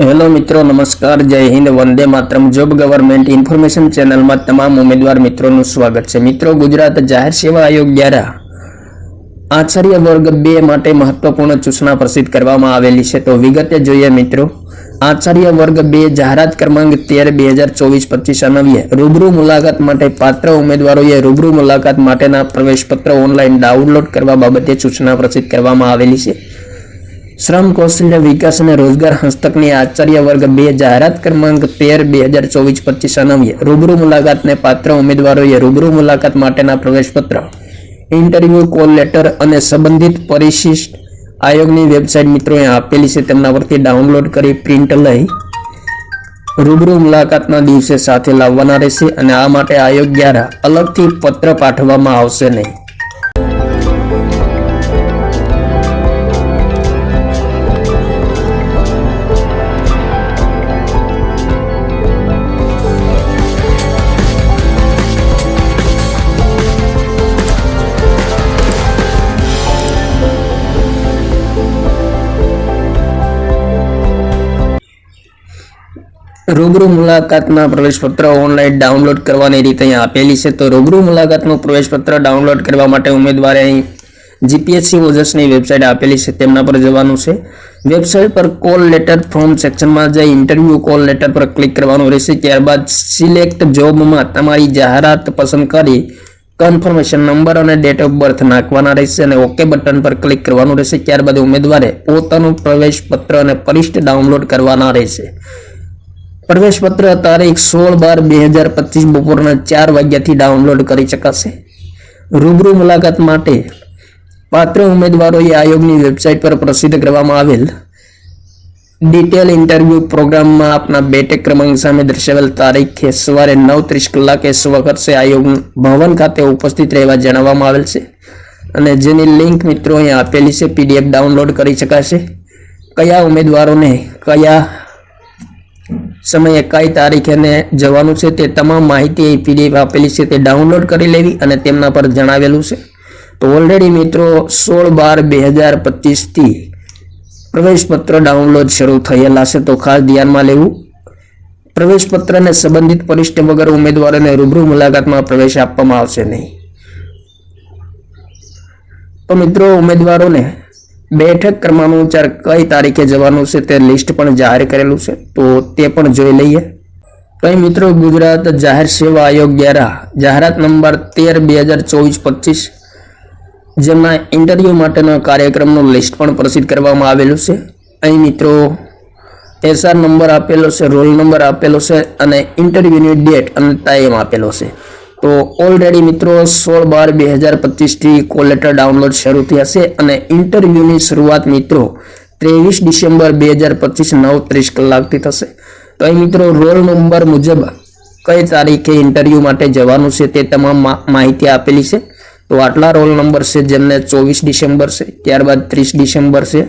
Hello મિત્રો, નમસ્કાર, જય હિન્દ, વંદે માતરમ. જોબ ગવર્મેન્ટ ઇન્ફોર્મેશન ચેનલમાં તમામ ઉમેદવાર મિત્રોનું સ્વાગત છે. મિત્રો, ગુજરાત જાહેર સેવા આયોગ દ્વારા આચાર્ય વર્ગ બે માટે મહત્વપૂર્ણ સૂચના પ્રસિદ્ધ કરવામાં આવેલી છે. તો વિગતે જોઈએ મિત્રો, આચાર્ય વર્ગ બે, જાહેરાત ક્રમાંક તેર, બે હજાર ચોવીસ, પચીસ અનવીએ રૂબરૂ મુલાકાત માટે પાત્ર ઉમેદવારોએ રૂબરૂ મુલાકાત માટેના પ્રવેશપત્ર ઓનલાઈન ડાઉનલોડ કરવા બાબતે સૂચના પ્રસિદ્ધ કરવામાં આવેલી છે. શ્રમ કૌશલ્ય વિકાસ અને રોજગાર હસ્તકની આચાર્ય વર્ગ બે જાહેરાત ક્રમાંક તેર બે હજાર ચોવીસ પચીસ અન્વયે. રૂબરૂ મુલાકાતને પાત્ર ઉમેદવારોએ રૂબરૂ મુલાકાત માટેના પ્રવેશપત્ર. ઇન્ટરવ્યુ, કોલ લેટર અને સંબંધિત પરિશિષ્ટ આયોગની વેબસાઇટ મિત્રોએ આપેલી છે. તેમના પરથી ડાઉનલોડ કરી પ્રિન્ટ લઈ રૂબરૂ મુલાકાતના દિવસે સાથે લાવવાના રહેશે અને આ માટે આયોગ દ્વારા અલગથી પત્ર પાઠવવામાં આવશે નહીં. રૂબરૂ મુલાકાતના પ્રવેશપત્ર ઓનલાઈન ડાઉનલોડ કરવાની રીત અહીંયા આપેલી છે. તો રૂબરૂ મુલાકાતનું પ્રવેશપત્ર ડાઉનલોડ કરવા માટે ઉમેદવારે અહીં જીપીએસસી ઓજસની વેબસાઇટ આપેલી છે. તેમના પર જવાનું છે. વેબસાઇટ પર કોલ લેટર ફોર્મ સેક્શનમાં જઈ ઇન્ટરવ્યૂ કોલ લેટર પર ક્લિક કરવાનું રહેશે. ત્યારબાદ સિલેક્ટ જોબમાં તમારી જાહેરાત પસંદ કરી કન્ફર્મેશન નંબર અને ડેટ ઓફ બર્થ નાખવાના રહેશે અને ઓકે બટન પર ક્લિક કરવાનું રહેશે. ત્યારબાદ ઉમેદવારે પોતાનું પ્રવેશપત્ર અને પરિષ્ઠ ડાઉનલોડ કરવાના રહેશે. પ્રવેશપત્ર તારીખ સોળ બાર બે હજાર પચીસ બપોરના ચાર વાગ્યાથી ડાઉનલોડ કરી શકાશે. રૂબરૂ મુલાકાત માટે પાત્ર ઉમેદવારોએ આયોગની વેબસાઇટ પર પ્રસિદ્ધ કરવામાં આવેલ. ડિટેલ ઇન્ટરવ્યુ પ્રોગ્રામમાં આપના બેટેક ક્રમાંક સામે દર્શાવેલ તારીખે સવારે નવ ત્રીસ કલાકે સ્વખર્ષે આયોગ ભવન ખાતે ઉપસ્થિત રહેવા જણાવવામાં આવેલ છે. અને જેની લિંક મિત્રો અહીંયા આપેલી છે, પીડીએફ ડાઉનલોડ કરી શકાશે. કયા ઉમેદવારોને કયા સમયે કઈ તારીખે ને જવાનું છે તે તમામ માહિતી એ પીડીએફ આપેલી છે તે ડાઉનલોડ કરી લેવી અને તેમના પર જણાવેલું છે. તો ઓલરેડી મિત્રો સોળ બાર બે હજાર પચીસથી પ્રવેશપત્ર ડાઉનલોડ શરૂ થયેલા છે. તો ખાસ ધ્યાનમાં લેવું. પ્રવેશપત્રને સંબંધિત પરિષ્ઠ વગર ઉમેદવારોને રૂબરૂ મુલાકાતમાં પ્રવેશ આપવામાં આવશે નહીં. તો મિત્રો ઉમેદવારોને બેઠક ક્રમાનુસાર કઈ તારીખે જવાનું છે તે લિસ્ટ પણ જાહેર કરેલું છે, તો તે પણ જોઈ લઈએ. કઈ મિત્રો, ગુજરાત જાહેર સેવા આયોગ દ્વારા જાહેરાત નંબર તેર બે હજાર ચોવીસ પચીસ, જેમાં ઇન્ટરવ્યૂ માટેના કાર્યક્રમનું લિસ્ટ પણ પ્રસિદ્ધ કરવામાં આવેલું છે. અહીં મિત્રો, એસઆર નંબર આપેલો છે, રોલ નંબર આપેલો છે અને ઇન્ટરવ્યૂની ડેટ અને ટાઈમ આપેલો છે. તો ઓલરેડી મિત્રો સોળ બાર બે હજાર પચીસથી કોલ લેટર ડાઉનલોડ શરૂ થઈ હશે અને ઇન્ટરવ્યૂની શરૂઆત મિત્રો ત્રેવીસ ડિસેમ્બર બે હજાર પચીસ નવ ત્રીસ કલાકથી થશે. તો અહીં મિત્રો રોલ નંબર મુજબ કઈ તારીખે ઇન્ટરવ્યૂ માટે જવાનું છે તે તમામ માહિતી આપેલી છે. તો આટલા રોલ નંબર છે જેમને ચોવીસ ડિસેમ્બર છે, ત્યારબાદ ત્રીસ ડિસેમ્બર છે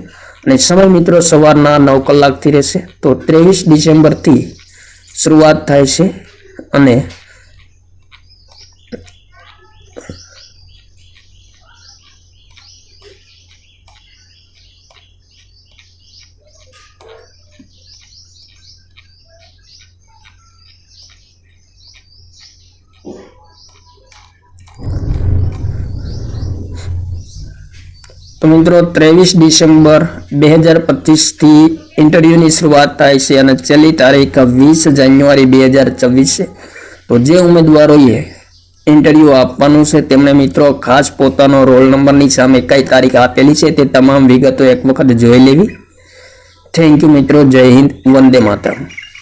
અને સમય મિત્રો સવારના નવ કલાકથી રહેશે. તો ત્રેવીસ ડિસેમ્બરથી શરૂઆત થાય છે અને તો મિત્રો, ત્રેવીસ ડિસેમ્બર બે હજાર પચીસથી ઇન્ટરવ્યૂની શરૂઆત થાય છે અને છેલ્લી તારીખ વીસ જાન્યુઆરી બે હજાર ચોવીસ છે તો જે ઉમેદવારોએ ઇન્ટરવ્યૂ આપવાનું છે, તેમણે મિત્રો ખાસ પોતાનો રોલ નંબરની સામે કઈ તારીખ આપેલી છે તે તમામ વિગતો એક વખત જોઈ લેવી. થેન્ક યુ મિત્રો, જય હિન્દ, વંદે માતરમ.